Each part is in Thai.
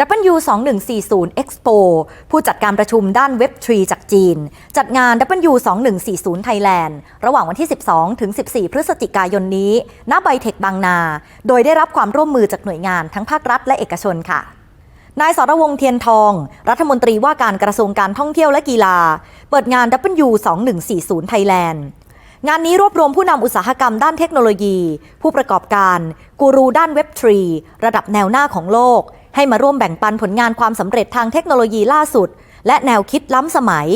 W2140 Expo ผู้จัดการประชุมด้าน Web3 จากจีน จัดงาน W2140 Thailand ระหว่างวันที่ 12 ถึง 14 พฤศจิกายนนี้ ณ ไบเทคบางนา โดยได้รับความร่วมมือจากหน่วยงานทั้งภาครัฐและเอกชนค่ะนายสรวงเทียนทอง รัฐมนตรีว่าการกระทรวงการท่องเที่ยวและกีฬา เปิดงาน W2140 Thailand งานนี้รวบรวมผู้นำอุตสาหกรรมด้านเทคโนโลยี ผู้ประกอบการ กูรูด้านเว็บทรีระดับแนวหน้าของโลก ให้มาร่วมแบ่งปันผลงานความสำเร็จทางเทคโนโลยีล่าสุด และแนวคิดล้ำสมัย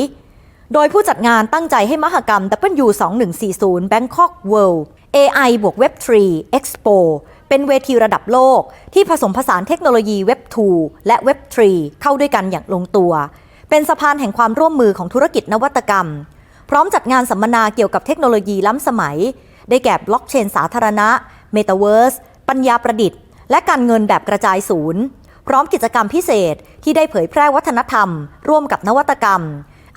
โดยผู้จัดงานตั้งใจให้มหกรรม W2140 Bangkok World AI บวก Web3 Expo เป็นเวทีระดับโลก ที่ผสมผสานเทคโนโลยี Web2 และ Web3 เข้าด้วยกันอย่างลงตัว เป็นสะพานแห่งความร่วมมือของธุรกิจนวัตกรรม พร้อมจัดงานสัมมนาเกี่ยวกับเทคโนโลยีล้ำสมัย ได้แก่บล็อกเชนสาธารณะ Metaverse ปัญญาประดิษฐ์ และการเงินแบบกระจายศูนย์ พร้อมกิจกรรมพิเศษที่ได้เผยแพร่วัฒนธรรม ร่วมกับนวัตกรรม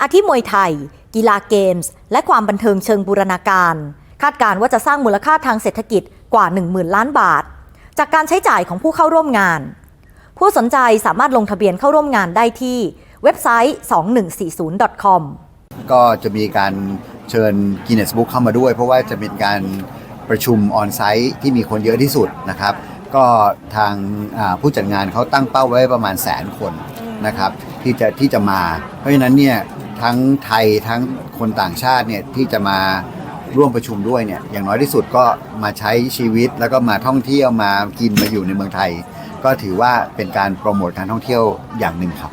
อาทิมวยไทย กีฬาเกมส์ และความบันเทิงเชิงบูรณาการ คาดการว่าจะสร้างมูลค่าทางเศรษฐกิจกว่า 10,000 ล้านบาท จากการใช้จ่ายของผู้เข้าร่วมงาน ผู้สนใจสามารถลงทะเบียนเข้าร่วมงานได้ที่เว็บไซต์ 2140.com ก็จะมีการเชิญ Guinness Book เข้ามาด้วย เพราะว่าจะเป็นการประชุมออนไซต์ที่มีคนเยอะที่สุดนะครับ ก็ทางผู้จัดงานเขาตั้งเป้าไว้ประมาณแสนคนนะครับที่จะที่จะมา เพราะฉะนั้นเนี่ยทั้งไทยทั้งคนต่างชาติเนี่ยที่จะมาร่วมประชุมด้วยเนี่ยอย่างน้อยที่สุดก็มาใช้ชีวิตแล้วก็มาท่องเที่ยวมากินมาอยู่ในเมืองไทย ก็ถือว่าเป็นการโปรโมทการท่องเที่ยวอย่างหนึ่งครับ